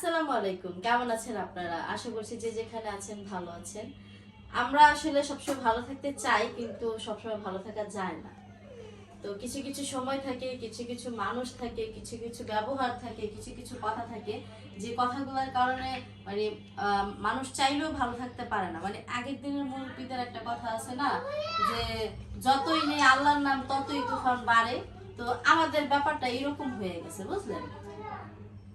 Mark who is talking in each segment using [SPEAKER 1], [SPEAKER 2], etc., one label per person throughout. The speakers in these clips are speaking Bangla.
[SPEAKER 1] আসসালামু আলাইকুম। কেমন আছেন আপনারা? আশা করছি যে যেখানে আছেন ভালো আছেন। আমরা আসলে সবসময় ভালো থাকতে চাই, কিন্তু সবসময় ভালো থাকা যায় না। তো কিছু কিছু সময় থাকে, কিছু কিছু মানুষ থাকে, কিছু কিছু ব্যবহার থাকে, কিছু কিছু কথা থাকে, যে কথাগুলোর কারণে মানে মানুষ চাইলেও ভালো থাকতে পারে না। মানে আগের দিনের মুরব্বীদের একটা কথা আছে না, যে যতই নেই আল্লাহর নাম, ততই তুফান বাড়ে। তো আমাদের ব্যাপারটা এরকম হয়ে গেছে, বুঝলেন?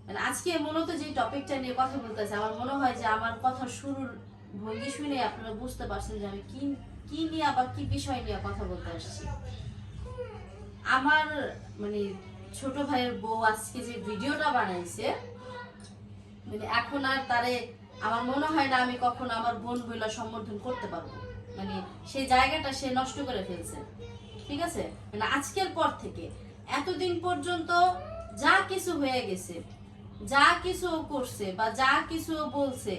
[SPEAKER 1] মানে আজকে মূলত যে টপিকটা নিয়ে কথা বলতেছে, আমার মনে হয় যে আমার কথা শুরুর ভঙ্গি শুনে আপনারা বুঝতে পারছেন যে আমি কি কি নিয়ে আবার কি বিষয় নিয়ে কথা বলতে আসছি। আমার মানে ছোট ভাইয়ের বউ আজকে যে ভিডিওটা বানাইছে মানে এখন আর তারে আমার মনে হয় না আমি কখনো আমার বোন বইলা সম্বোধন করতে পারব। মানে সেই জায়গাটা সে নষ্ট করে ফেলছে। ঠিক আছে? মানে আজকের পর থেকে এতদিন পর্যন্ত যা কিছু হয়ে গেছে যা কিছু করছে বা যা কিছু বলছে,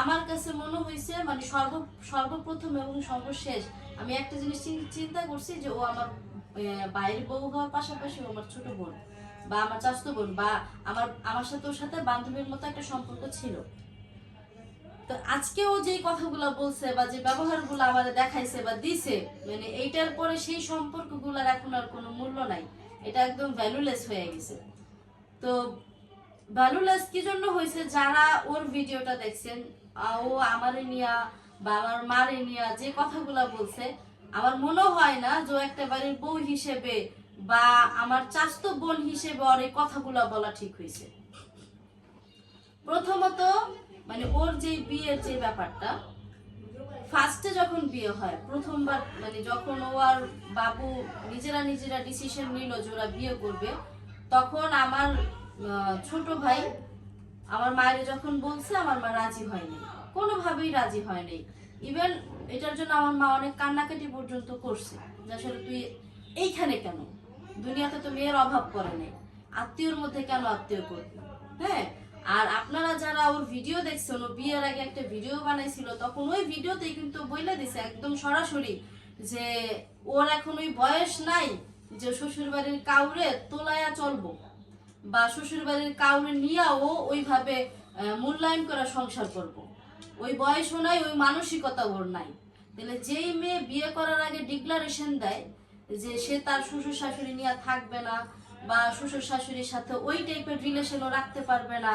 [SPEAKER 1] আমার কাছে মনে হয়েছে মানে সর্ব, সর্বপ্রথম এবং সর্বশেষ, আমি একটা জিনিস চিন্তা করছি যে ও আমার বাইরের বউ হওয়ার পাশাপাশি আমার ছোট বোন বা আমার চাচতো বোন বা আমার আমার সাথে, ওর সাথে বান্ধবীর মতো একটা সম্পর্ক ছিল। তো আজকে ও যে কথাগুলো বলছে বা যে ব্যবহারগুলো আমাদের দেখাইছে বা দিছে মানে এইটার পরে সেই সম্পর্কগুলোর এখন আর কোনো মূল্য নাই। এটা একদম ভ্যালুলেস হয়ে গেছে। তো ভ্যালুলেস কি জন্য হয়েছে? যারা ওর ভিডিওটা দেখছেন ও আমারে নিয়া বা আমার মারে নিয়া যে কথাগুলো বলছে, আমার মনে হয় না যে একটা বাড়ির বউ হিসেবে বা আমার চাস্ত বোন হিসেবে ওর এই কথাগুলো বলা ঠিক হয়েছে। প্রথমত মানে ওর যে বিয়ের যে ব্যাপারটা ফার্স্টে যখন বিয়ে হয়, প্রথমবার মানে যখন ও আর বাবু নিজেরা নিজেরা ডিসিশন নিল যে ওরা বিয়ে করবে, তখন আমার ছোট ভাই, আমার মায়ের যখন বলছে, আমার মা রাজি হয়নি। কোনোভাবেই রাজি হয়নি। ইভেন এটার জন্য আমার মা অনেক কান্নাকাটি পর্যন্ত করছে। আসলে তুই এইখানে কেন? দুনিয়াতে তো মেয়ের অভাব করে নেই। আত্মীয়র মধ্যে কেন আত্মীয় করবি? হ্যাঁ? আর আপনারা যারা ওর ভিডিও দেখছেন, ও বিয়ের আগে একটা ভিডিও বানাইছিল, তখন ওই ভিডিওতেই কিন্তু বইলে দিছে একদম সরাসরি যে ওর এখন ওই বয়স নাই যে শ্বশুর বাড়ির কাউরে তোলায়া চলবো। বা শ্বশুর বাড়ির কাউরে নিয়েও ওইভাবে মূল্যায়ন করা সংসার করব। ওই বয়সও নাই, ওই মানসিকতা ওর নাই। তাহলে যেই মেয়ে বিয়ে করার আগে ডিক্লারেশন দেয় যে সে তার শ্বশুর শাশুড়ি নিয়ে থাকবে না বা শ্বশুর শাশুড়ির সাথে ওই টাইপের রিলেশনও রাখতে পারবে না,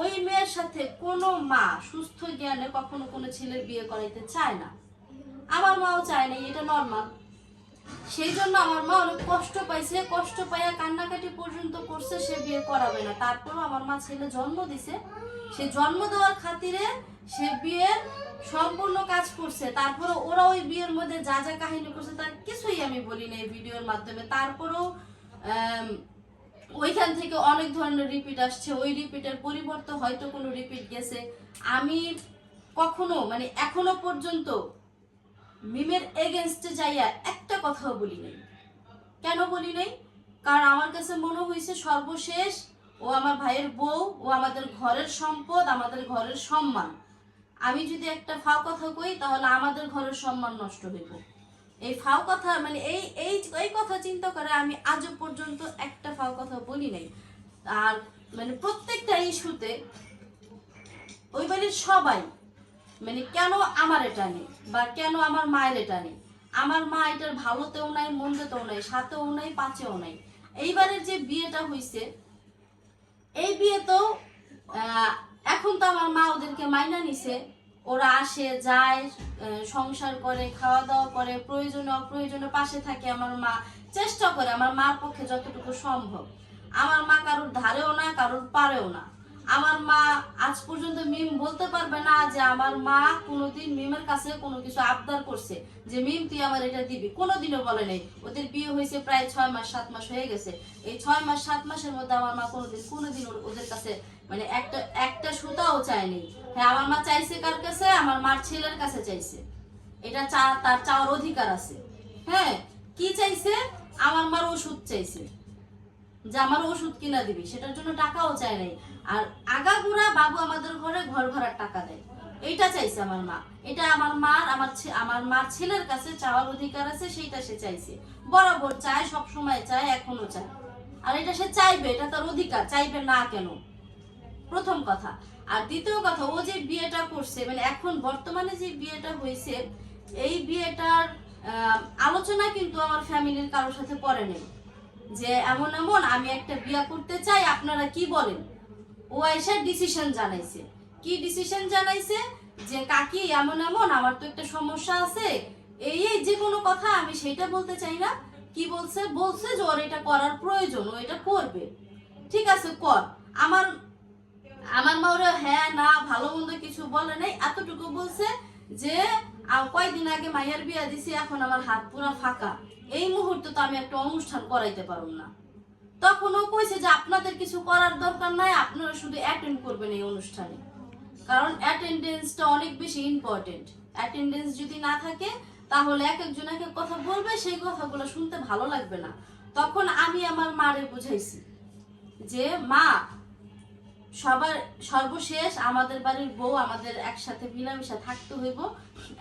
[SPEAKER 1] ওই মেয়ের সাথে কোনো মা সুস্থ জ্ঞানে কখনো কোনো ছেলের বিয়ে করাইতে চায় না। আমার মাও চায় না, এটা নর্মাল সেই জন্য আমার মা অনেক কষ্ট পাইছে, কষ্ট পাইয়া কান্নাকাটি পর্যন্ত করছে, সে বিয়ে করাবে না। তারপরও আমার মা ছেলে জন্ম দিছে। সে জন্ম দেওয়ার খাতিরে সে বিয়ের সম্পূর্ণ কাজ করছে। তারপরে ওরা ওই বিয়ের মধ্যে যা যা কাহিনী করছে, তার কিছুই আমি বলি না এই ভিডিওর মাধ্যমে। তারপরেও ওইখান থেকে অনেক ধরনের রিপিট আসছে। ওই রিপিটের পরিবর্তে হয়তো কোনো রিপিট গেছে। আমি কখনো মানে এখনও পর্যন্ত মিমের এগেনস্টে যাইয়া একটা কথাও বলি নাই। কেন বলি নাই? কারণ আমার কাছে মনে হয়েছে সর্বশেষ ও আমার ভাইয়ের বউ ও আমাদের ঘরের সম্পদ, আমাদের ঘরের সম্মান। আমি যদি একটা ফাও কথা কই, তাহলে আমাদের ঘরের সম্মান নষ্ট হইব। এই ফাও কথা মানে এই এই এই কথা চিন্তা করে আমি আজও পর্যন্ত একটা ফাও কথা বলি নাই। আর মানে প্রত্যেকটা ইস্যুতে ওই বাড়ির সবাই মানে কেন আমার এটা নেই? বা কেন আমার মায়ের এটা নেই? আমার মা এটার ভালোতেও নাই, মন্দেতেও নাই, সাথেও নাই, পাঁচেও নাই। এইবারের যে বিয়েটা হইছে, এই বিয়ে তো এখন তো আমার মা ওদেরকে মাইনা নিছে। ওরা আসে, যায় সংসার করে খাওয়া দাওয়া করে, প্রয়োজনে, অপ্রয়োজনে পাশে থাকে আমার মা। চেষ্টা করে আমার মার পক্ষে যতটুকু সম্ভব। আমার মা কারোর ধারেও না, কারোর পারেও না। আমার মা আজ পর্যন্ত মিম বলতে পারবে না যে আমার মা কোনোদিন মিমের কাছে কোনো কিছু আবদার করছে, যে মিম, তুই আমার এটা দিবি। কোনোদিনও বলে নেই। ওদের বিয়ে হয়েছে প্রায় ছয় মাস, সাত মাস হয়ে গেছে। এই ছয় মাস, সাত মাসের মধ্যে আমার মা কোনোদিন কোনোদিন ওদের কাছে মানে একটা একটা সুতাও চায়নি। হ্যাঁ আমার মা চাইছে কার কাছে? আমার মার ছেলের কাছে চাইছে। এটা চা তার চাওয়ার অধিকার আছে। হ্যাঁ কি চাইছে? আমার মার ওষুধ চাইছে। যে আমার ওষুধ কিনা দিবি, সেটার জন্য টাকাও চায় নাই। আর আগাগুড়া বাবু আমাদের ঘরে ঘর ভাড়ার টাকা দেয়। এইটা চাইছে আমার মা। এটা আমার মার, আমার আমার মার ছেলের কাছে চাওয়ার অধিকার আছে, সেইটা সে চাইছে। বরাবর চায় সব সময় চায়, এখনও চায়। আর এটা সে চাইবে, এটা তার অধিকার, চাইবে না কেন? প্রথম কথা। আর দ্বিতীয় কথা, ও যে বিয়েটা করছে মানে এখন বর্তমানে যে বিয়েটা হয়েছে এই বিয়েটার আলোচনা কিন্তু আমার ফ্যামিলির কারোর সাথে পড়ে নেই। যে এমন এমন আমি একটা বিয়া করতে চাই, আপনারা কি বলেন? ও এসে ডিসিশন জানাইছে। কি ডিসিশন জানাইছে? যে, কাকি, এমন এমন, আমার তো একটা সমস্যা আছে। এই এই যে কোনো কথা আমি সেটা বলতে চাই না। কি বলছে? বলছে যে ওর এটা করার প্রয়োজন, ও এটা করবে। ঠিক আছে, কর। আমার আমার মা ওরা হ্যাঁ না, ভালো মন্দ কিছু বলে নাই। এতটুকু বলছে যে কয়দিন আগে মায়ের বিয়া দিছি, এখন আমার হাত পুরো ফাঁকা। এই মুহূর্তে তো আমি একটা অনুষ্ঠান করাইতে পারুম না। তখন ও কইছে যে আপনাদের কিছু করার দরকার নাই, আপনারা শুধু অ্যাটেন্ড করবেন এই অনুষ্ঠানে। কারণ অ্যাটেন্ডেন্সটা অনেক বেশি ইম্পর্টেন্ট অ্যাটেন্ডেন্স যদি না থাকে, তাহলে এক একজন এক এক কথা বলবে, সেই কথাগুলো শুনতে ভালো লাগবে না। তখন আমি আমার মারে বুঝাইছি যে, মা সবার সর্বশেষ আমাদের বাড়ির বউ আমাদের একসাথে মিলামিশা থাকতে হইব।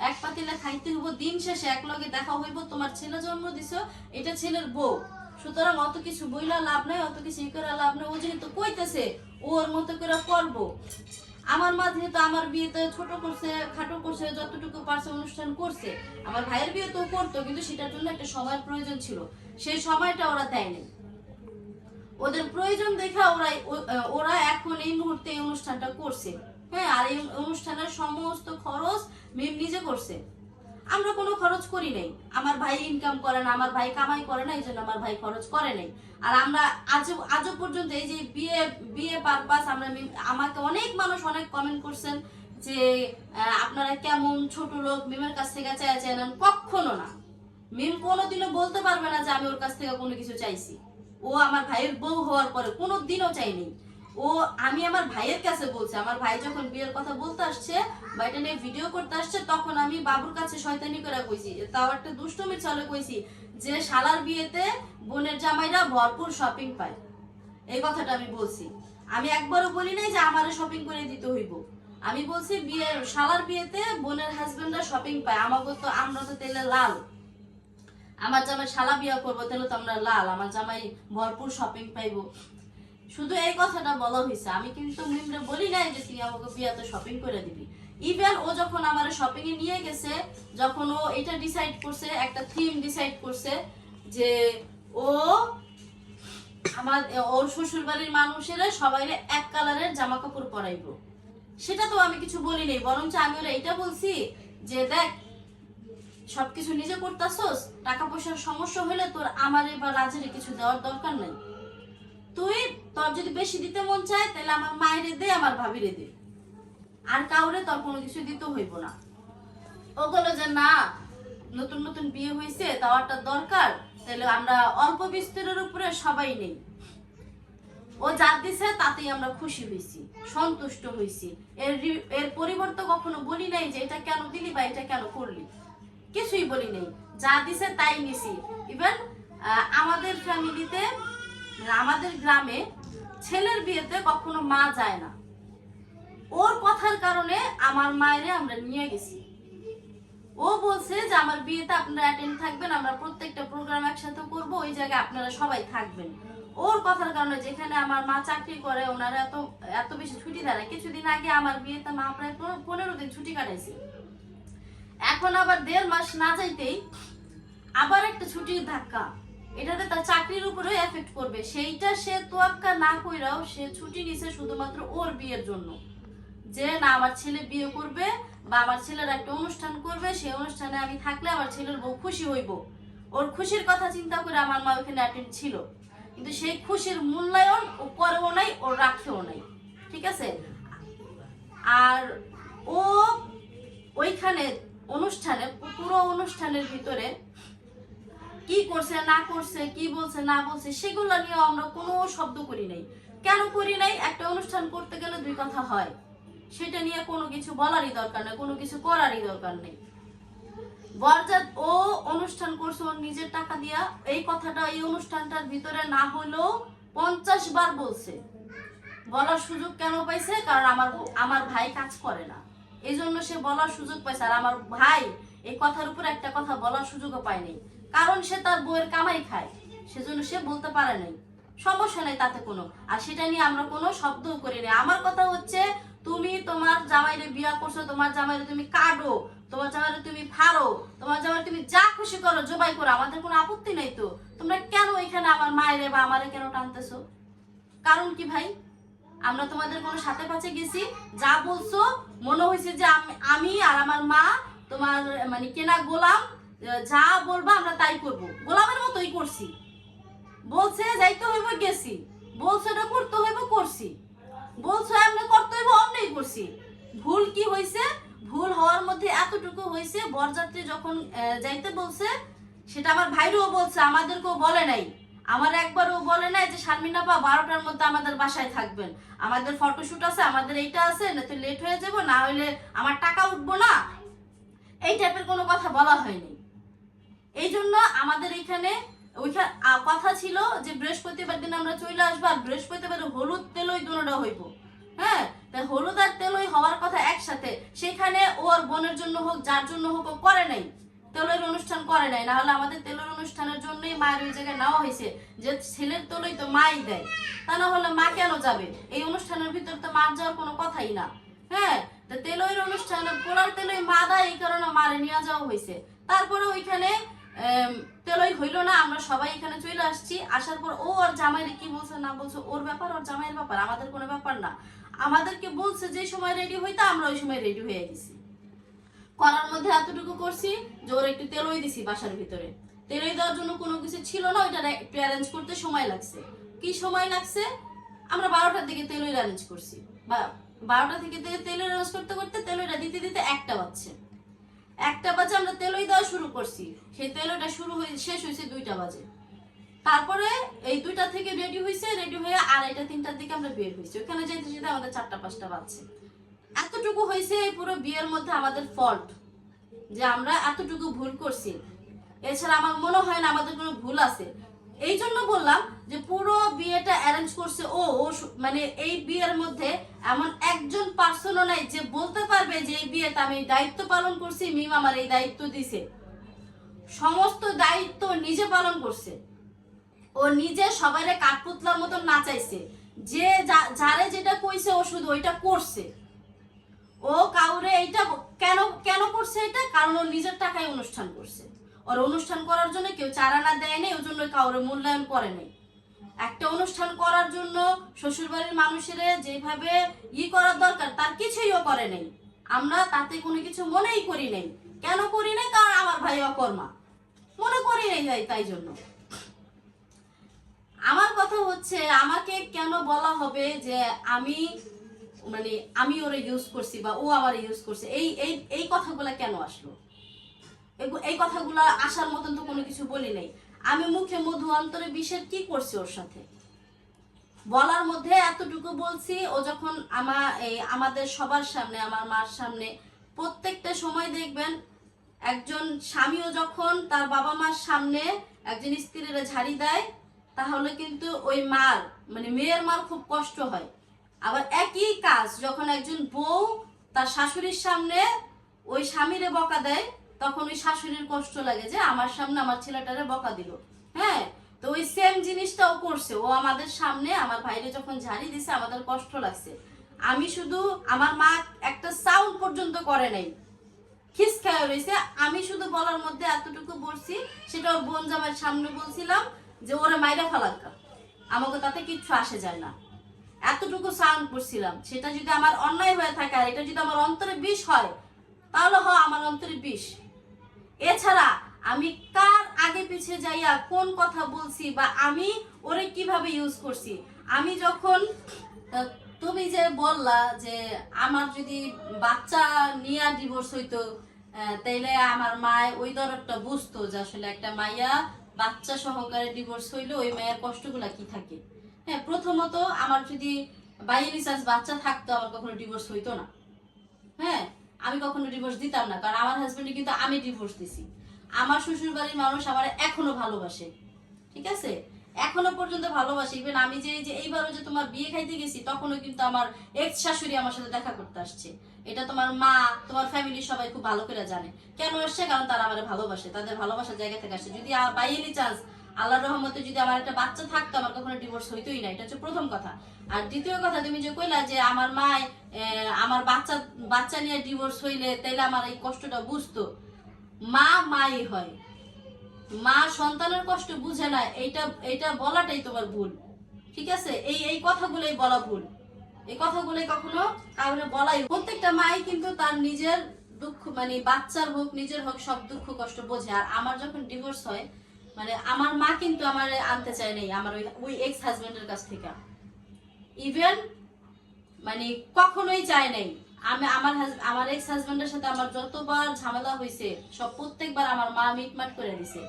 [SPEAKER 1] এক পাতিলে খাইতে হইব, দিন শেষে এক লগে দেখা হইব, তোমার ছেলে জন্ম দিছো, এটা ছেলের বউ। সুতরাং অত কিছু বইলা লাভ নাই, অত কিছু ই করে লাভ নাই। ও যেহেতু কইতেছে ওর মতো করে করব। আমার মা যেহেতু আমার বিয়েতে ছোট করছে, খাটো করছে, যতটুকু পারছে অনুষ্ঠান করছে, আমার ভাইয়ের বিয়ে তো করতো, কিন্তু সেটার জন্য একটা সময়ের প্রয়োজন ছিল। সেই সময়টা ওরা দেয়নি। ওদের প্রয়োজন দেখা ওরা ওরা এখন এই মুহূর্তে এই অনুষ্ঠানটা করছে। হ্যাঁ আর এই অনুষ্ঠানের সমস্ত খরচ মিম নিজে করছে। আমরা কোনো খরচ করি নাই। আমার ভাই ইনকাম করে না, আমার ভাই কামাই করে না, এই জন্য আমার ভাই খরচ করে নাই। আর আমরা আজও আজও পর্যন্ত এই যে বিয়ে বিয়ে পারপাস আমরা আমাকে অনেক মানুষ অনেক কমেন্ট করছেন যে আপনারা কেমন ছোট লোক মিমের কাছ থেকে চাই চাইলেন কখনো না। মিম কোনোদিনও বলতে পারবে না যে আমি ওর কাছ থেকে কোনো কিছু চাইছি। ও আমার ভাইয়ের বউ হওয়ার পরে কোনো দিনও চাইনি। ও, আমি আমার ভাইয়ের কাছে বলছি, আমার ভাই যখন বিয়ের কথা বলতে আসছে বা এটা নিয়ে ভিডিও করতে আসছে, তখন আমি বাবুর কাছে শয়তানি করে কইছি। তাও একটা দুষ্টমির চলে কইছি যে, শালার বিয়েতে বোনের জামাইরা ভরপুর শপিং পায়। এই কথাটা আমি বলছি। আমি একবারও বলি নাই যে আমারে শপিং করে দিতে হইব। আমি বলছি বিয়ে শালার বিয়েতে বোনের হাজবেন্ডরা শপিং পায় আমাকে তো আমরা তো তেলে লাল। আমার জামাই শালা বিয়া করব, তাহলে তো আমরা লাল, আমার জামাই ভরপুর শপিং পাইবো। শুধু এই কথাটা বলা হয়েছে আমি কিন্তু মিমরে বলি নাই যে তুই আমাকে বিয়াতে শপিং করে দিবি। ইভেন ও যখন আমার শপিং এ নিয়ে গেছে, যখন ও এটা ডিসাইড করছে, একটা থিম ডিসাইড করছে যে ও আমার ওর শ্বশুর বাড়ির মানুষেরা সবাই এক কালারের জামা কাপড় পরাইবো। সেটা তো আমি কিছু বলি নাই, বরঞ্চ আমি ওরা এটা বলছি যে দেখ সবকিছু নিজে করতাছস টাকা পয়সার সমস্যা হলে তোর আমারে বা রাজের কিছু দেওয়ার দরকার নাই। তুই, তোর যদি বেশি দিতে মন চায়, তাহলে আমার মায়েরে দে, আমার ভাবিরে দে। আর কাউরে তোর কোনো কিছু দিতে হইব না। ও বলল যে না, নতুন নতুন বিয়ে হয়েছে দেওয়াটা দরকার, তাহলে আমরা অল্প বিস্তরের উপরে সবাই নেই। ও যা দিছে, তাতেই আমরা খুশি হয়েছি সন্তুষ্ট হয়েছি এর এর পরিবর্তে কখনো বলি নাই যে এটা কেন দিলি বা এটা কেন করলি। কিছুই বলি নাই। যা দিছে তাই নিছি। ইভেন আমাদের ফ্যামিলিতে, আমাদের গ্রামে ছেলের বিয়েতে কখনো মা যায় না। ওর কথার কারণে আমার মায়েরে আমরা নিয়ে গেছি। ও বলছে যে, আমার বিয়েতে আপনারা অ্যাটেন্ড থাকবেন, আমরা প্রত্যেকটা প্রোগ্রাম একসাথে করব, ওই জায়গায় আপনারা সবাই থাকবেন। ওর কথার কারণে যেখানে আমার মা চাকরি করে, ওনারা এত এত বেশি ছুটি দেয়। কিছুদিন আগে আমার বিয়েতে মা প্রায় পনেরো দিন ছুটি কাটাইছে। এখন আবার দেড় মাস না যাইতেই আবার একটা ছুটির ধাক্কা। এটাতে তার চাকরির উপরে এফেক্ট করবে সেইটা সে তোয়াক্কা না কইরাও সে ছুটি নিছে শুধুমাত্র ওর বিয়ের জন্য। যে না, আমার ছেলে বিয়ে করবে বা আমার ছেলের একটা অনুষ্ঠান করবে, সেই অনুষ্ঠানে আমি থাকলে আমার ছেলের বউ খুশি হইব। ওর খুশির কথা চিন্তা করে আমার মা ওখানে অ্যাটেন্ড ছিল। কিন্তু সেই খুশির মূল্যায়ন ও করেও নাই, ও রাখেও নাই। ঠিক আছে? আর ও ওইখানে অনুষ্ঠানে, পুরো অনুষ্ঠানের ভিতরে কি করছে, না করছে, কি বলছে, না বলছে, সেগুলো নিয়ে আমরা কোনো শব্দ করি নাই। কেন করি নাই? একটা অনুষ্ঠান করতে গেলে দুই কথা হয়। সেটা নিয়ে কোনো কিছু বলারই দরকার নেই, কোনো কিছু করারই দরকার নেই। বরজাত ও অনুষ্ঠান করছে, ওর নিজের টাকা দিয়া, এই কথাটা এই অনুষ্ঠানটার ভিতরে না হলেও পঞ্চাশ বার বলছে। বলার সুযোগ কেন পাইছে? কারণ আমার আমার ভাই কাজ করে না। এই জন্য সে বলার সুযোগ পাইছে। আর আমার ভাই এই কথার উপর একটা কথা বলার সুযোগও পায়নি। কারণ সে তার বউয়ের কামাই খায়। সেজন্য সে বলতে পারে নাই। সমস্যা নেই তাতে কোনো। আর সেটা নিয়ে আমরা কোনো শব্দও করি না আমার কথা হচ্ছে, তুমি তোমার জামাইরে বিয়া করছ, তোমার জামাইরে তুমি কাটো, তোমার জামাইরে তুমি ফাড়ো, তোমার জামাইরে তুমি যা খুশি করো, জবাই করো। আমাদের কোনো আপত্তি নেই তো। তোমরা কেন এখানে আমার মায়েরে বা আমারে কেন টানতেছো? কারণ কি ভাই? আমরা তোমাদের কোনো সাথে পাচ্ছে গেছি। যা বলছো, মনে হয়েছে যে আমি- আর আমার মা তোমার মানে কেনা গোলাম যা বলবা আমরা তাই করব। গোলামের মতোই করছি। বলছে, যাইতে হইব গেছি। বলছে, এটা করতে হইব, করছি। বলছে আমরা করতে হইব অমনি করছি। ভুল কি হয়েছে ভুল হওয়ার মধ্যে এতটুকু হয়েছে বরযাত্রী যখন যাইতে বলছে, সেটা আমার ভাইরও বলছে, আমাদেরকেও বলে নাই। আমার একবারও বলে নাই যে, শারমিন আপা, বারোটার মধ্যে আমাদের বাসায় থাকবেন। আমাদের ফটোশুট আছে, আমাদের এইটা আছে, না তো লেট হয়ে যাব, না হলে আমার টাকা উঠবো না। এই টাইপের কোনো কথা বলা হয়নি। এই জন্য আমাদের এখানে ওইখানে কথা ছিল যে, বৃহস্পতিবার দিন আমরা চলে আসব, আর বৃহস্পতিবার হলুদ তেলই দুটোটা হইব। হ্যাঁ? তাই হলুদ আর তেলই হওয়ার কথা একসাথে। সেখানে ওর বোনের জন্য হোক, যার জন্য হোক ও করে নাই। তেলের অনুষ্ঠান করে নাই না হলে আমাদের তেলের অনুষ্ঠানের জন্যই মায়ের ওই জায়গায় নেওয়া হয়েছে, যে ছেলের তেলই তো মাই দেয়। তা না হলে মা কেন যাবে? এই অনুষ্ঠানের ভিতর তো মার যাওয়ার কোনো কথাই না। হ্যাঁ তো তেলইর অনুষ্ঠানে তেলই মা দেয়, এই কারণে মারে নিয়ে যাওয়া হয়েছে। তারপরে ওইখানে তেলই হইল না, আমরা সবাই এখানে চলে আসছি। আসার পর ও ওর জামাইরে কি বলছে না বলছে, ওর ব্যাপার, ওর জামাইয়ের ব্যাপার, আমাদের কোনো ব্যাপার না। আমাদেরকে বলছে যে সময় রেডি হইতে, আমরা ওই সময় রেডি হয়ে গেছি। করার মধ্যে এতটুকু করছি যে ওর একটু তেলই দিছি বাসার ভিতরে। তেলই দেওয়ার জন্য কোনো কিছু ছিল না ওইটা একটু অ্যারেঞ্জ করতে সময় লাগছে। কি সময় লাগছে? আমরা বারোটার দিকে তেলই অ্যারেঞ্জ করছি। বা বারোটা থেকে তেলই অ্যারেঞ্জ করতে করতে তেলইটা দিতে দিতে একটা বাজছে। একটা বাজে আমরা তেলই দেওয়া শুরু করছি। সেই তেলটা শুরু হয়ে শেষ হয়েছে দুইটা বাজে। তারপরে এই দুইটা থেকে রেডি হয়েছে রেডি হয়ে আড়াইটা, তিনটার দিকে আমরা বের হয়েছি ওখানে যেতে যেতে আমাদের চারটা, পাঁচটা বাজছে। এতটুকু হয়েছে পুরো বিয়ের মধ্যে আমাদের ফল্ট যে আমরা এতটুকু ভুল করছি। এছাড়া আমার মনে হয় না আমাদের কোনো ভুল আছে। এই জন্য বললাম যে পুরো বিয়েটা অ্যারেঞ্জ করছে ও ও মানে এই বিয়ের মধ্যে এমন একজন পার্সনও নাই যে বলতে পারবে যে এই বিয়েতে আমি দায়িত্ব পালন করছি, মিম আমার এই দায়িত্ব দিছে। সমস্ত দায়িত্ব নিজে পালন করছে। ও নিজে সবাইরে কাঠপুতলার মতন নাচাইছে। যা- যারে যেটা কইছে ও শুধু ওইটা করছে। ও কাউরে এইটা কেন কেন করছে এটা? কারণ ও নিজের টাকায় অনুষ্ঠান করছে। ওর অনুষ্ঠান করার জন্য কেউ চারানা দেয় নাই, ওই জন্য কাউরে মূল্যায়ন করে নাই। একটা অনুষ্ঠান করার জন্য শ্বশুরবাড়ির মানুষের যেভাবে ই করার দরকার, তার কিছুই ও করে নাই। আমরা তাতে কোনো কিছু মনেই করি নাই। কেন করি নাই? কারণ আমার ভাই অকর্মা। মনে করি নাই তাই তাই জন্য। আমার কথা হচ্ছে, আমাকে কেন বলা হবে যে আমি মানে আমি ওরে ইউজ করছি বা ও আমার ইউজ করছে, এই এই এই কথাগুলো কেন আসলো? এই কথাগুলা আসার মতন তো কোনো কিছু বলি নাই। আমি মুখে মধু অন্তরে বিষের কি করছি ওর সাথে? বলার মধ্যে এতটুকু বলছি, ও যখন আমার এই আমাদের সবার সামনে, আমার মার সামনে প্রত্যেকটা সময় দেখবেন, একজন স্বামীও যখন তার বাবা মার সামনে একজন স্ত্রীরা ঝাড়ি দেয়, তাহলে কিন্তু ওই মার মানে মেয়ের মার খুব কষ্ট হয়। আবার একই কাজ, যখন একজন বউ তার শাশুড়ির সামনে ওই স্বামীরে বকা দেয়, তখন ওই শাশুড়ির কষ্ট লাগে যে আমার সামনে আমার ছেলেটারে বকা দিল। হ্যাঁ? তো ওই সেম জিনিসটাও করছে। ও আমাদের সামনে, আমার ভাইরে যখন ঝাড়ি দিছে, আমাদের কষ্ট লাগছে। আমি শুধু, আমার মা একটা সাউন্ড পর্যন্ত করে নাই। খিস খায় রয়েছে আমি শুধু বলার মধ্যে এতটুকু বলছি, সেটা ওর বোন জামাইয়ের সামনে বলছিলাম যে ওরা মাইরা ফেলাকা আমাকে তাতে কিচ্ছু আসে যায় না। এতটুকু সাউন্ড করছিলাম সেটা যদি আমার অন্যায় হয়ে থাকে আর এটা যদি আমার অন্তরে বিষ হয়, তাহলে হ আমার অন্তরে বিষ। এছাড়া আমি কার আগে পিছে যাইয়া কোন কথা বলছি বা আমি ওরে কীভাবে ইউজ করছি? আমি যখন তুমি যে বললা যে আমার যদি বাচ্চা নিয়ে ডিভোর্স হইতো তাইলে আমার মায় ওই দরদটা বুঝতো যে আসলে একটা মাইয়া বাচ্চা সহকারে ডিভোর্স হইলে ওই মায়ের কষ্টগুলা কি থাকে? হ্যাঁ প্রথমত আমার যদি বাইরে রিসার্চ বাচ্চা থাকতো, আমার কখনো ডিভোর্স হইতো না। হ্যাঁ আমি কখনো ডিভোর্স দিতাম না, কারণ আমার হাজবেন্ডে কিন্তু আমি ডিভোর্স দিছি। আমার শ্বশুর বাড়ির মানুষ আমার এখনও ভালোবাসে, ঠিক আছে? এখনও পর্যন্ত ভালোবাসে। ইভেন আমি যে যে এইবারও যে তোমার বিয়ে খাইতে গেছি, তখনও কিন্তু আমার এক্স শাশুড়ি আমার সাথে দেখা করতে আসছে। এটা তোমার মা, তোমার ফ্যামিলি সবাই খুব ভালো করে জানে। কেন আসছে? কারণ তারা আমার ভালোবাসে, তাদের ভালোবাসার জায়গা থেকে আসছে। যদি বাই এনি চান্স আল্লাহর রহমতে যদি আমার একটা বাচ্চা থাকতো, আমার কখনো ডিভোর্স হইতোই না। এটা হচ্ছে প্রথম কথা। আর দ্বিতীয় কথা, তুমি যে কইলা যে আমার মায় আমার বাচ্চা বাচ্চা নিয়ে ডিভোর্স হইলে তাইলে আমার এই কষ্টটা বুঝতো। মা মাই হয়। মা সন্তানের কষ্ট বুঝে না, এইটা এইটা বলাটাই তোমার ভুল। ঠিক আছে? এই এই কথাগুলোই বলা ভুল। এই কথাগুলোই কখনো কাউরে বলাই প্রত্যেকটা মাই কিন্তু তার নিজের দুঃখ মানে বাচ্চার হোক, নিজের হোক, সব দুঃখ, কষ্ট বোঝে। আর আমার যখন ডিভোর্স হয় মানে আমার মা কিন্তু আমার আনতে চায় নাই, আমার ওই ওই এক্স হাজবেন্ডের কাছ থেকে। ইভেন মানে কখনোই চায় নাই। আমি, আমার আমার এক্স হাজবেন্ডের সাথে আমার যতবার ঝামেলা হয়েছে সব প্রত্যেকবার আমার মা মিটমাট করে দিছে।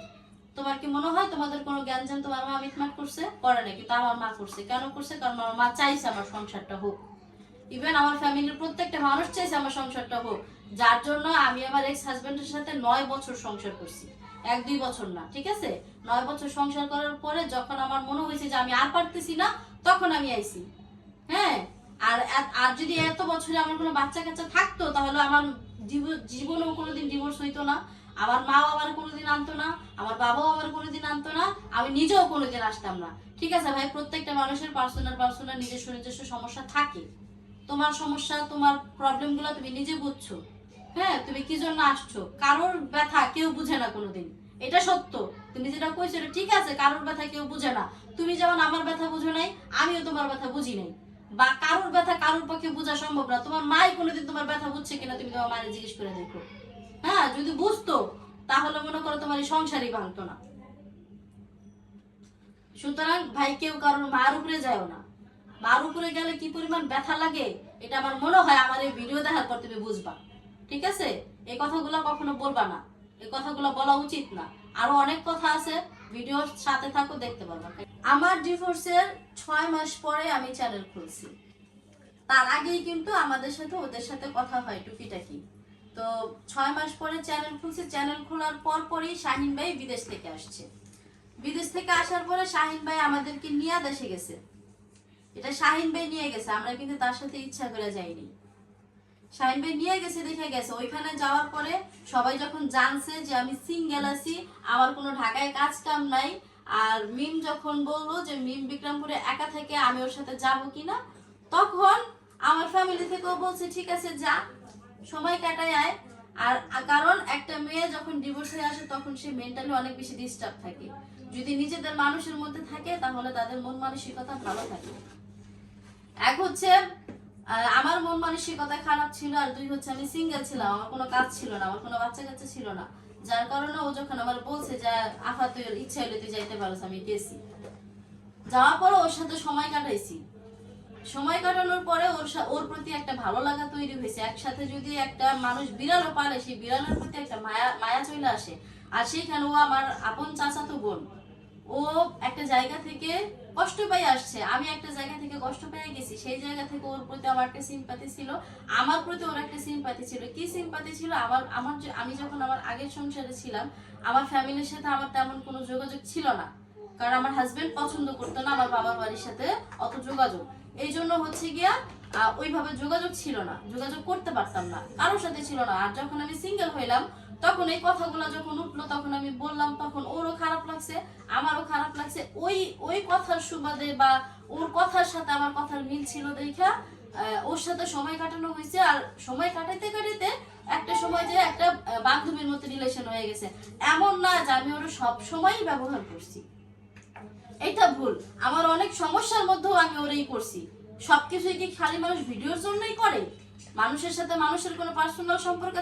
[SPEAKER 1] তোমার কি মনে হয় তোমাদের কোনো জ্ঞান জান তোমার মা মিটমাট করছে? করে না কিন্তু আমার মা করছে। কেন করছে? কারণ আমার মা চাইছে আমার সংসারটা হোক। ইভেন আমার ফ্যামিলির প্রত্যেকটা মানুষ চাইছে আমার সংসারটা হোক। যার জন্য আমি আমার এক্স হাজবেন্ডের সাথে নয় বছর সংসার করছি। এক, দুই বছর না, ঠিক আছে? নয় বছর সংসার করার পরে যখন আমার মনে হয়েছে যে আমি আর পারতেছি না, তখন আমি আইছি। হ্যাঁ? আর আর যদি এত বছরে আমার কোনো বাচ্চা কাচ্চা থাকতো, তাহলে আমার জীব- জীবনেও কোনোদিন ডিভোর্স হইতো না। আমার মাও আমার কোনোদিন আনতো না, আমার বাবাও আমার কোনোদিন আনতো না, আমি নিজেও কোনোদিন আসতাম না। ঠিক আছে ভাই? প্রত্যেকটা মানুষের পার্সোনাল পার্সোনাল নিজস্ব নিজস্ব সমস্যা থাকে। তোমার সমস্যা, তোমার প্রবলেমগুলো তুমি নিজে বুঝছ। হ্যাঁ তুমি কি জন্য আসছো? কারোর ব্যথা কেউ বুঝে না কোনোদিন। এটা সত্য। তুমি যেটা কইছো এটা ঠিক আছে, কারোর ব্যথা কেউ বুঝে না। তুমি যেমন আমার ব্যথা বুঝো নাই, আমিও তোমার ব্যথা বুঝি নাই। বা কারোর ব্যথা কারোর পক্ষে বোঝা সম্ভব না। তোমার মাই কোনোদিন তোমার ব্যথা বুঝছে কিনা তুমি তোমার মায়ের জিজ্ঞেস করে দেখো। হ্যাঁ যদি বুঝতো, তাহলে মনে করো তোমার এই সংসারই ভাঙতো না। সুতরাং ভাই, কেউ কারোর মার উপরে যায়ও না। মার উপরে গেলে কি পরিমাণ ব্যথা লাগে, এটা আমার মনে হয়। আমার এই ভিডিও দেখার পর তুমি বুঝবা। ঠিক আছে? এই কথাগুলো কখনো বলবা না। এই কথাগুলো বলা উচিত না। আরও অনেক কথা আছে। ভিডিওর সাথে থাকো, দেখতে পারবা। আমার ডিভোর্সের ছয় মাস পরে আমি চ্যানেল খুলছি। তার আগেই কিন্তু আমাদের সাথে, ওদের সাথে কথা হয় টুকিটাকি। তো ছয় মাস পরে চ্যানেল খুলছে। চ্যানেল খোলার পর পরই শাহিন ভাই বিদেশ থেকে আসছে। বিদেশ থেকে আসার পরে শাহিন ভাই আমাদেরকে নিয়ে দেশে গেছে। এটা শাহিন ভাই নিয়ে গেছে। আমরা কিন্তু তার সাথে ইচ্ছা করে যাইনি। শাহিন ভাই নিয়ে গেছে, দেখে গেছে। ওইখানে যাওয়ার পরে সবাই যখন জানছে যে আমি সিঙ্গেল আছি, আমার কোনো ঢাকায় কাজ কাম নাই, আর মিম যখন বলল যে মিম বিক্রমপুরে একা থেকে আমি ওর সাথে যাব কিনা, তখন আমার ফ্যামিলি থেকেও বলছে, ঠিক আছে, যা, সময় কাটায় আয়। আর কারণ একটা মেয়ে যখন ডিভোর্স হয়ে আসে, তখন সে মেন্টালি অনেক বেশি ডিস্টার্ব থাকে। যদি নিজেদের মানুষের মধ্যে থাকে, তাহলে তাদের মন মানসিকতা ভালো থাকে। এক হচ্ছে আমার মন মানসিকতা খারাপ ছিল আর দুই হচ্ছে আমি সিঙ্গেল ছিলাম, আমার কোনো কাজ ছিল না, আমার কোনো বাচ্চা কাচ্চা ছিল না। যার কারণে ও যখন আমার বলছে যে, আফা, তুই ইচ্ছা হলে তুই যাইতে পারস, আমি গেছি। যাওয়ার পরে ওর সাথে সময় কাটাইছি। সময় কাটানোর পরে ওর ওর প্রতি একটা ভালো লাগা তৈরি হয়েছে। একসাথে যদি একটা মানুষ বিড়ালও পালে, সেই বিড়ালের প্রতি একটা মায়া মায়া চলে আসে। আর সেইখানে ও আমার আপন চাচাতো বোন। ও একটা জায়গা থেকে কষ্ট পেয়ে আসছে। আমি একটা জায়গা থেকে কষ্ট পেয়ে গেছি। সেই জায়গা থেকে ওর প্রতি আমার একটা সিম্পাতি ছিল। আমার প্রতি ওর একটা সিম্পাতি ছিল। কি সিম্পাতি ছিল? আমার আমার আমি যখন আমার আগের সংসারে ছিলাম, আমার ফ্যামিলির সাথে আমার তেমন কোনো যোগাযোগ ছিল না। কারণ আমার হাজবেন্ড পছন্দ করতো না আমার বাবার বাড়ির সাথে অত যোগাযোগ। এই জন্য হচ্ছে গিয়া ওইভাবে যোগাযোগ ছিল না। যোগাযোগ করতে পারতাম না। কারোর সাথে ছিল না। আর যখন আমি সিঙ্গেল হইলাম তখন এই কথাগুলো যখন উঠল, তখন আমি বললাম, তখন ওরও খারাপ লাগছে, আমারও খারাপ লাগছে। ওই ওই কথার সুবাদে বা ওর কথার সাথে আমার কথার মিল ছিল দেখা ওর সাথে সময় কাটানো হয়েছে। আর সময় কাটাইতে কাটাইতে একটা সময় যে একটা বান্ধবীর মতো রিলেশন হয়ে গেছে। এমন না যে আমি ওরা সব সময়ই ব্যবহার করছি। এটা ভুল। আমার অনেক সমস্যার মধ্যেও আমি ওরাই করছি। সবকিছুই কি খালি মানুষ ভিডিওর জন্যই করে? মানুষের সাথে মানুষের কোনো পার্সোনাল সম্পর্ক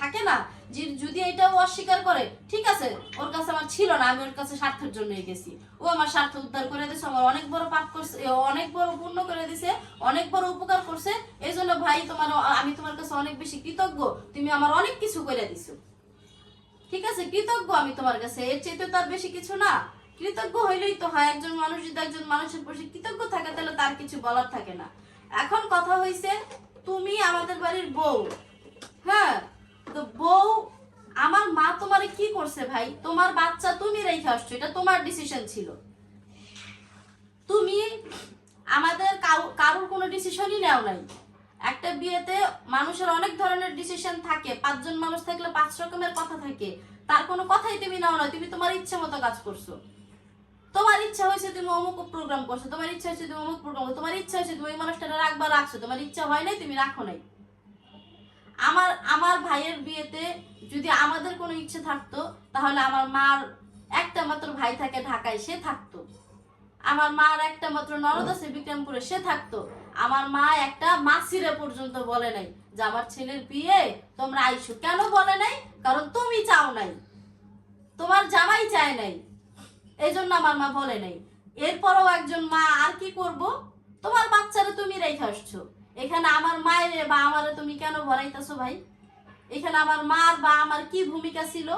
[SPEAKER 1] থাকে না, যে যদি এটাও অস্বীকার করে, ঠিক আছে, ওর কাছে আমার ছিল না, আমি ওর কাছে স্বার্থের জন্য গেছি। ও আমার স্বার্থ উদ্ধার করে দিয়েছে আমার অনেক বড় পাপ করছে অনেক বড় পূর্ণ করে দিছে, অনেক বড় উপকার করছে। এই জন্য ভাই, তোমার আমি তোমার কাছে অনেক বেশি কৃতজ্ঞ, তুমি আমার অনেক কিছু করে দিছো। ঠিক আছে, কৃতজ্ঞ আমি তোমার কাছে, এর চেয়ে তো তার বেশি কিছু না। কৃতজ্ঞ হইলেই তো হয়, একজন মানুষ যদি একজন মানুষের প্রতি কৃতজ্ঞ থাকে, তাহলে তার কিছু বলার থাকে না। এখন কথা হইছে তুমি আমাদের বাড়ির বউ। হ্যাঁ? তো বউ, আমার মা তোমারে কি করছে ভাই? তোমার বাচ্চা তুমি রেখে আসছো, এটা তোমার ডিসিশন ছিল। তুমি আমাদের কারোর কোনো ডিসিশনই নেও নাই। একটা বিয়েতে মানুষের অনেক ধরনের ডিসিশন থাকে, পাঁচজন মানুষ থাকলে পাঁচ রকমের কথা থাকে। তার কোনো কথাই তুমি নাও না তুমি তোমার ইচ্ছে মতো কাজ করছ। তোমার ইচ্ছা হয়েছে তুমি অমুক প্রোগ্রাম করছ, তোমার ইচ্ছা হয়েছে তুমি অমুক প্রোগ্রাম তোমার ইচ্ছা হয়েছে তুমি ওই মানুষটা রাখবা, রাখছো, তোমার ইচ্ছা হয় নাই, তুমি রাখো নাই। আমার আমার ভাইয়ের বিয়েতে যদি আমাদের কোনো ইচ্ছে থাকতো, তাহলে আমার মার একটা মাত্র ভাই থাকে ঢাকায়, সে থাকতো। আমার মার একটা মাত্র নরদ আছে বিক্রমপুরে, সে থাকতো। আমার মা একটা মাসিরে পর্যন্ত বলে নাই যে আমার ছেলের বিয়ে তোমরা আইসো। কেন বলে নাই? কারণ তুমি চাও নাই। তোমার জামাই চায় নাই। এই জন্য আমার মা বলে নাই। এরপরও একজন মা, আর কি করব? তোমার বাচ্চারা তুমি রেখে আসছো। এখানে আমার মায়ের বা আমারে তুমি কেন ভরাইতেছো ভাই? এখানে আমার মার বা আমার কি ভূমিকা ছিল?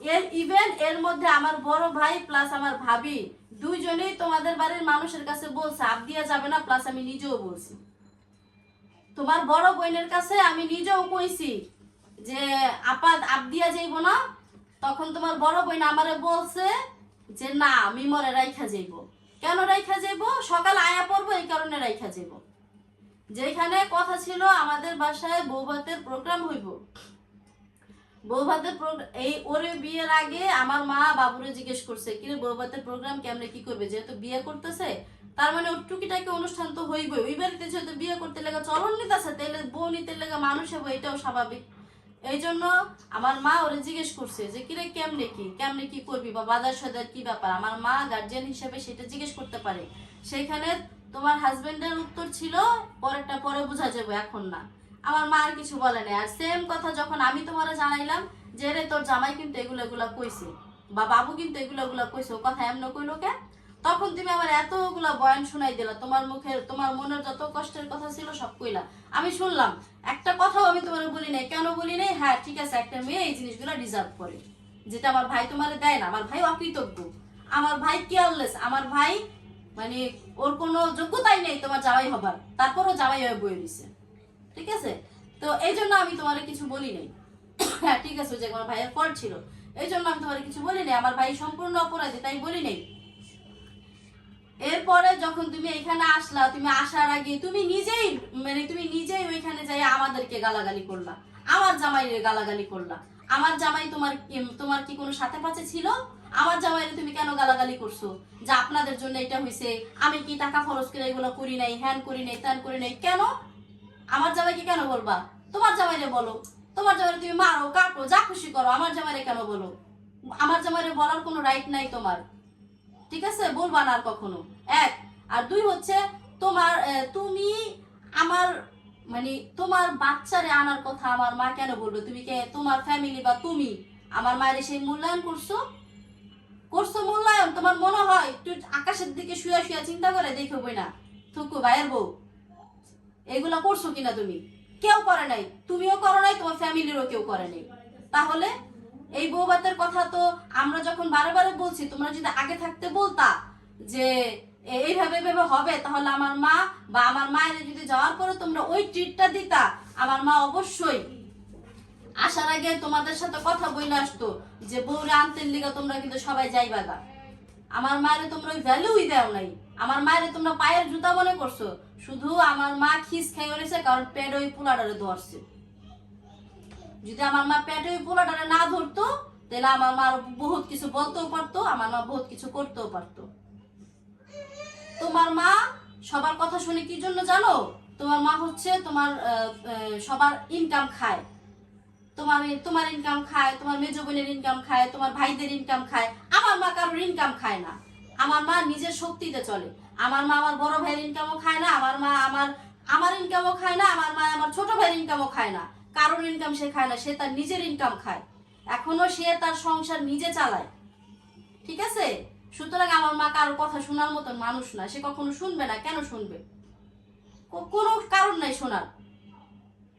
[SPEAKER 1] এর ইভেন এর মধ্যে আমার বড় ভাই প্লাস আমার ভাবি দুইজনেই তোমাদের বাড়ির মানুষের কাছে বলছে, আপ দিয়া যাবে না প্লাস আমি নিজেও বলছি। তোমার বড় বোনের কাছে আমি নিজেও কইছি যে আপাত আপ দিয়া যাইব না তখন তোমার বড় বোন আমারে বলছে যে, না মিমরে রাইখা যাইব। কেন রাইখা যাইব? সকাল আয়া পড়ব, এই কারণে রাইখা যাইব। যেখানে কথা ছিল, আমাদের বাসায় বৌভাতের প্রোগ্রাম হইব। বৌভাতের এই ওরে বিয়ের আগে আমার মা বাবুরে জিজ্ঞেস করছে কি বৌভাতের প্রোগ্রাম কেমনে কি করবে? যেহেতু বিয়ে করতেছে, তার মানে ওর টুকিটাকি অনুষ্ঠান তো হইবে ওই বাড়িতে যেহেতু বিয়ে করতে লেগে চলন নিতেছে তাহলে বউ নিতে লেগে মানুষ হব এটাও স্বাভাবিক। এই জন্য আমার মা ওরে জিজ্ঞেস করছে যে, কিরে, কেমনে কি? কেমনে কি করবি? বা বাজার সদার কি ব্যাপার? আমার মা গার্জিয়ান হিসেবে সেটা জিজ্ঞেস করতে পারে। সেইখানে তোমার হাজবেন্ডের উত্তর ছিল, পরেরটা পরে বোঝা যাবে, এখন না। আমার মা আর কিছু বলে নাই। আর সেম কথা যখন আমি তোমারে জানাইলাম যে, রে, তোর জামাই কিন্তু এগুলো, এগুলা কইছে। বা বাবু কিন্তু এগুলো, এগুলা কইছে। ও কথা এমন কইলো কে? তখন তুমি আমার এতগুলা বয়ান শোনাই দিলা, তোমার মুখে, তোমার মনের যত কষ্টের কথা ছিল সব কইলা। আমি শুনলাম, একটা কথাও আমি তোমার বলি নাই। কেন বলি নাই? হ্যাঁ ঠিক আছে, একটা মেয়ে এই জিনিসগুলো ডিজার্ভ করে। যেটা আমার ভাই তোমার দেয় না, আমার ভাই অকৃতজ্ঞ। আমার ভাই কেয়ারলেস আমার ভাই মানে ওর কোনো যোগ্যতাই নেই তোমার জামাই হবার। তারপরও জামাই হয়ে বয়ে দিছে ঠিক আছে? তো এই জন্য আমি তোমার কিছু বলি নাই। হ্যাঁ ঠিক আছে যে আমার ভাইয়ের ফল্ট ছিল। এই জন্য আমি তোমার কিছু বলি নাই। আমার ভাই সম্পূর্ণ অপরাধী, তাই বলি নাই। এরপরে যখন তুমি এখানে আসলা, তুমি আসার আগে তুমি নিজেই মানে তুমি নিজেই ওইখানে যাই আমাদেরকে গালাগালি করলা। আমার জামাইয়ের গালাগালি করলা। আমার জামাই তোমার তোমার কি কোনো সাথে পাচে ছিল? আমার জামাইরে তুমি কেন গালাগালি করছ? যে আপনাদের জন্য এটা হয়েছে আমি কি টাকা খরচ করে এগুলো করি নাই, হ্যান করি নাই, ত্যান করি নাই? কেন? আমার জামাইকে কেন বলবা? তোমার জামাইরে বলো। তোমার জামাইরে তুমি মারো, কাটো, যা খুশি করো। আমার জামাইরে কেন বলো? আমার জামাইরে বলার কোনো রাইট নাই তোমার। ঠিক আছে? বলবা না আর কখনো। এক। আর দুই হচ্ছে, তোমার তুমি আমার মানে তোমার বাচ্চারে আনার কথা আমার মা কেন বলবে? তুমি কে? তোমার ফ্যামিলি বা তুমি আমার মায়ের সেই মূল্যায়ন করছ? করছ মূল্যায়ন? তোমার মনে হয় একটু আকাশের দিকে শুয়া শুয়া চিন্তা করে দেখো বই না? থুকু, ভাইয়ের বউ। এগুলা করছ কিনা তুমি? কেউ করে নাই। তুমিও করো নাই, তোমার ফ্যামিলিরও কেউ করে নাই। তাহলে এই বউ বৌবাতের কথা তো আমরা যখন বারে বারে বলছি, তোমরা যদি আগে থাকতে বলতা যে এইভাবে এইভাবে হবে, তাহলে আমার মা বা আমার মায়ের যদি যাওয়ার পরে তোমরা ওই ট্রিটটা দিতা, আমার মা অবশ্যই আসার আগে তোমাদের সাথে কথা বলে আসতো যে বউরে আনতে লিগা তোমরা কিন্তু সবাই যাইবা গা। আমার মায়ের তোমরা ওই ভ্যালুই দাও নাই। আমার মায়ের তোমরা পায়ের জুতা মনে করছ? শুধু আমার মা খিস খাই কারণ পেট ওই পোলাডারে ধরছে। যদি আমার মা পেটে ওই না ধরতো, তাহলে আমার মা বহুত কিছু বলতেও পারতো, আমার মা বহুত কিছু করতেও পারতো। তোমার মা সবার কথা শুনে কি জন্য জানো? তোমার মা হচ্ছে তোমার সবার ইনকাম খায়। তোমার তোমার ইনকাম খায়, তোমার মেজো বোনের ইনকাম খায়, তোমার ভাইদের ইনকাম খায়। আমার মা কারোর ইনকাম খায় না। আমার মা নিজের শক্তিতে চলে। আমার মা আমার বড় ভাইয়ের ইনকামও খায় না, আমার মা আমার আমার ইনকামও খায় না, আমার মা আমার ছোট ভাইয়ের ইনকামও খায় না। কারোর ইনকাম সে খায় না, সে তার নিজের ইনকাম খায়। এখনও সে তার সংসার নিজে চালায়। ঠিক আছে? সুতরাং আমার মা কারোর কথা শোনার মতন মানুষ না, সে কখনো শুনবে না, কেন শুনবে? কোনো কারণ নাই শোনার।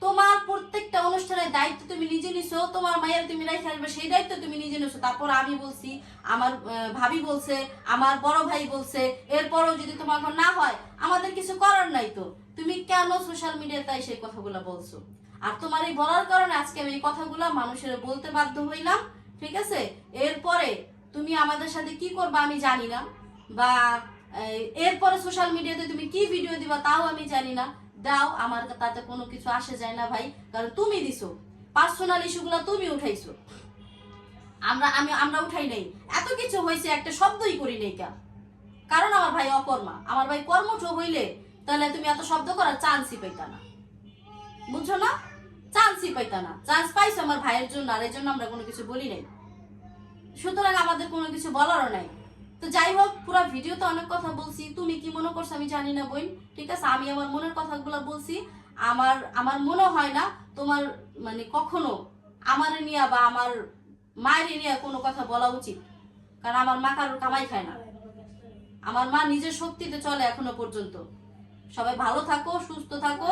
[SPEAKER 1] তোমার প্রত্যেকটা অনুষ্ঠানের দায়িত্ব তুমি নিজে নিছো, তোমার মায়ের তুমি রেখে আসবে, সেই দায়িত্ব তুমি নিজে নিছো। তারপর আমি বলছি, আমার ভাবি বলছে, আমার বড় ভাই বলছে, এরপরও যদি তোমার না হয়, আমাদের কিছু করার নাই তো। তুমি কেন সোশ্যাল মিডিয়াতে সেই কথাগুলো বলছো? আর তোমার এই বলার কারণে আজকে আমি এই কথাগুলো মানুষের বলতে বাধ্য হইলাম, ঠিক আছে? এরপরে তুমি আমাদের সাথে কি করবে আমি জানি না, বা এরপরে সোশ্যাল মিডিয়াতে তুমি কি ভিডিও দিবা তাও আমি জানি না। দাও, আমার তাতে কোনো কিছু আসে যায় না ভাই, কারণ তুমি দিছো। পার্সোনাল ইস্যুগুলো তুমি উঠাইছো। আমরা, আমি, আমরা উঠাই নাই। এত কিছু হয়েছে একটা শব্দই করি নাই কেন? কারণ আমার ভাই অকর্মা। আমার ভাই কর্মঠ হইলে তাহলে তুমি এত শব্দ করার চান্সই পাইতা না। বুঝছ না? চান্সই পাইতা না। চান্স পাইছো আমার ভাইয়ের জন্য, আর এই জন্য আমরা কোনো কিছু বলি নাই। সুতরাং আমাদের কোনো কিছু বলারও নাই। তো যাই হোক, পুরো ভিডিওতে অনেক কথা বলছি। তুমি কি মনে করছ আমি জানি না বোন, ঠিক আছে? আমি আমার মনের কথাগুলো বলছি। আমার আমার মনে হয় না তোমার মানে কখনো আমার নিয়ে বা আমার মায়ের নিয়ে কোনো কথা বলা উচিত। কারণ আমার মা কারোর কামাই খায় না। আমার মা নিজের শক্তিতে চলে এখনও পর্যন্ত। সবাই ভালো থাকো, সুস্থ থাকো।